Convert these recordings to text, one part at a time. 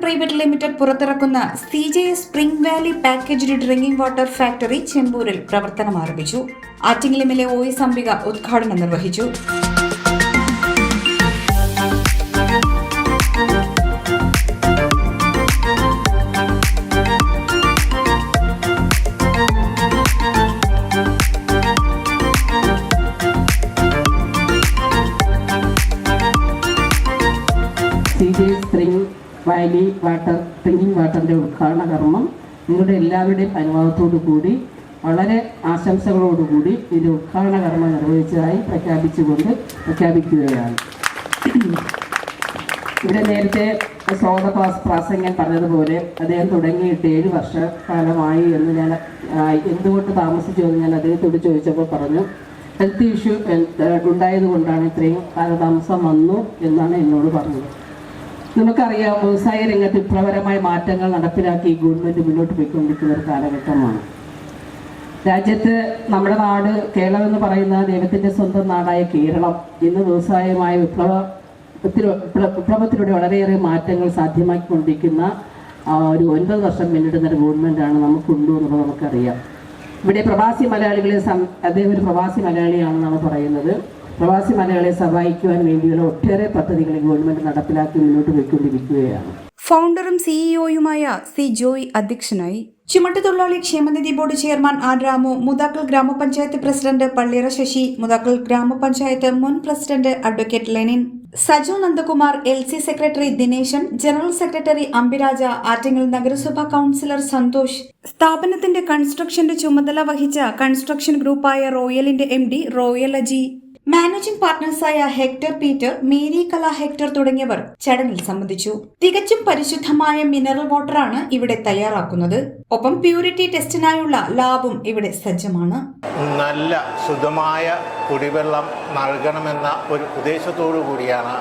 Private limited പുറത്തിറക്കുന്ന C J S spring valley packaged drinking water factory ചെമ്പൂരിൽ പ്രവർത്തനം ആരംഭിച്ചു. ആറ്റിംഗ്ലിമിലെ എം ഒ എസ് അംബിക ഉദ്ഘാടനം നിർവഹിച്ചു. C spring valley water drinking വാട്ടറിന്റെ ഉദ്ഘാടന കർമ്മം നിങ്ങളുടെ എല്ലാവരുടെയും അനുഭവത്തോടു കൂടി വളരെ ആശംസകളോടുകൂടി ഇതിന്റെ ഉദ്ഘാടന കർമ്മം നിർവഹിച്ചതായി പ്രഖ്യാപിച്ചുകൊണ്ട് പ്രഖ്യാപിക്കുകയാണ്. ഇവിടെ നേരത്തെ സ്വാഗത ക്ലാസ് പ്രാസംഗൻ പറഞ്ഞതുപോലെ അദ്ദേഹം തുടങ്ങിയിട്ട് ഏഴ് വർഷക്കാലമായി എന്ന് ഞാൻ എന്തുകൊണ്ട് താമസിച്ചു എന്ന് ഞാൻ അദ്ദേഹത്തോട് ചോദിച്ചപ്പോൾ പറഞ്ഞു ഹെൽത്ത് ഇഷ്യൂ ഉണ്ടായത് കൊണ്ടാണ് ഇത്രയും കാലതാമസം വന്നു എന്നാണ് എന്നോട് പറഞ്ഞത്. നമുക്കറിയാം വ്യവസായ രംഗത്ത് വിപ്ലവകരമായ മാറ്റങ്ങൾ നടപ്പിലാക്കി ഗവൺമെന്റ് മുന്നോട്ട് പോയിക്കൊണ്ടിരിക്കുന്ന ഒരു കാലഘട്ടമാണ്. രാജ്യത്ത് നമ്മുടെ നാട് കേരളം എന്ന് പറയുന്ന ദൈവത്തിന്റെ സ്വന്തം നാടായ കേരളം ഇന്ന് വ്യവസായമായ വിപ്ലവ വിപ്ലവത്തിലൂടെ വളരെയേറെ മാറ്റങ്ങൾ സാധ്യമാക്കിക്കൊണ്ടിരിക്കുന്ന ഒരു ഒൻപത് വർഷം പിന്നിടുന്ന ഒരു ഗവൺമെന്റാണ് നമുക്കുണ്ടോ എന്നുള്ളത് നമുക്കറിയാം. ഇവിടെ പ്രവാസി മലയാളികളെ അദ്ദേഹം ഒരു പ്രവാസി മലയാളിയാണെന്നാണ് പറയുന്നത്. പ്രവാസി മലയാളിയെ സഹായിക്കുവാൻ വേണ്ടിയുള്ള ഒട്ടേറെ പദ്ധതികൾ ഗവൺമെന്റ് നടപ്പിലാക്കി മുന്നോട്ട് പോയിക്കൊണ്ടിരിക്കുകയാണ്. ഫൗണ്ടറും സിഇഒയുമായ സി ജോയ് അധ്യക്ഷനായി ചുമട്ടുതൊഴിലാളി ക്ഷേമനിധി board chairman R Ramu Mudakkal ഗ്രാമപഞ്ചായത്ത് പ്രസിഡന്റ് പള്ളിയറ ശശി മുതാക്കൽ ഗ്രാമപഞ്ചായത്ത് മുൻ president advocate Lenin Saju Nandakumar L C secretary Dineshan general secretary Ambiraja Attingal നഗരസഭാ കൌൺസിലർ സന്തോഷ് സ്ഥാപനത്തിന്റെ കൺസ്ട്രക്ഷന്റെ ചുമതല വഹിച്ച കൺസ്ട്രക്ഷൻ ഗ്രൂപ്പായ റോയലിന്റെ M D Royal Aji managing പാർട്ട്നേഴ്സായ hectare Peter Mary Kala hectare തുടങ്ങിയവർ ചടങ്ങിൽ സംബന്ധിച്ചു. തികച്ചും പരിശുദ്ധമായ മിനറൽ വാട്ടറാണ് ഇവിടെ തയ്യാറാക്കുന്നത്. ഒപ്പം പ്യൂരിറ്റി ടെസ്റ്റിനായുള്ള ലാബും ഇവിടെ സജ്ജമാണ്. നല്ല ശുദ്ധമായ കുടിവെള്ളം നൽകണമെന്ന ഒരു ഉദ്ദേശത്തോടു കൂടിയാണ്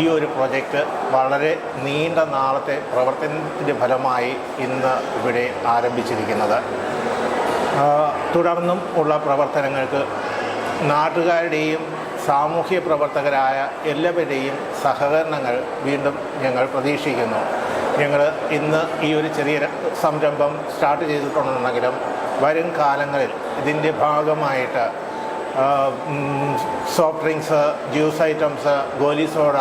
ഈ ഒരു പ്രൊജക്റ്റ് വളരെ നീണ്ട നാളത്തെ പ്രവർത്തനത്തിന്റെ ഫലമായി ഇന്ന് ഇവിടെ ആരംഭിച്ചിരിക്കുന്നത്. തുടർന്നും ഉള്ള പ്രവർത്തനങ്ങൾക്ക് നാട്ടുകാരുടെയും സാമൂഹ്യ പ്രവർത്തകരായ എല്ലാവരുടെയും സഹകരണങ്ങൾ വീണ്ടും ഞങ്ങൾ പ്രതീക്ഷിക്കുന്നു. ഞങ്ങൾ ഇന്ന് ഈ ഒരു ചെറിയ സംരംഭം സ്റ്റാർട്ട് ചെയ്തിട്ടുണ്ടെങ്കിലും വരും കാലങ്ങളിൽ ഇതിന്റെ ഭാഗമായിട്ട് soft drinks juice items goli soda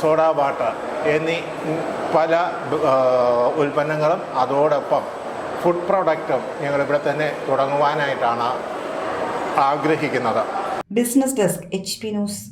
soda water എന്നീ പല ഉൽപ്പന്നങ്ങളും അതോടൊപ്പം ഫുഡ് പ്രോഡക്റ്റും ഞങ്ങളിവിടെ തന്നെ തുടങ്ങുവാനായിട്ടാണ് ആഗ്രഹിക്കുന്നത്. Business desk H news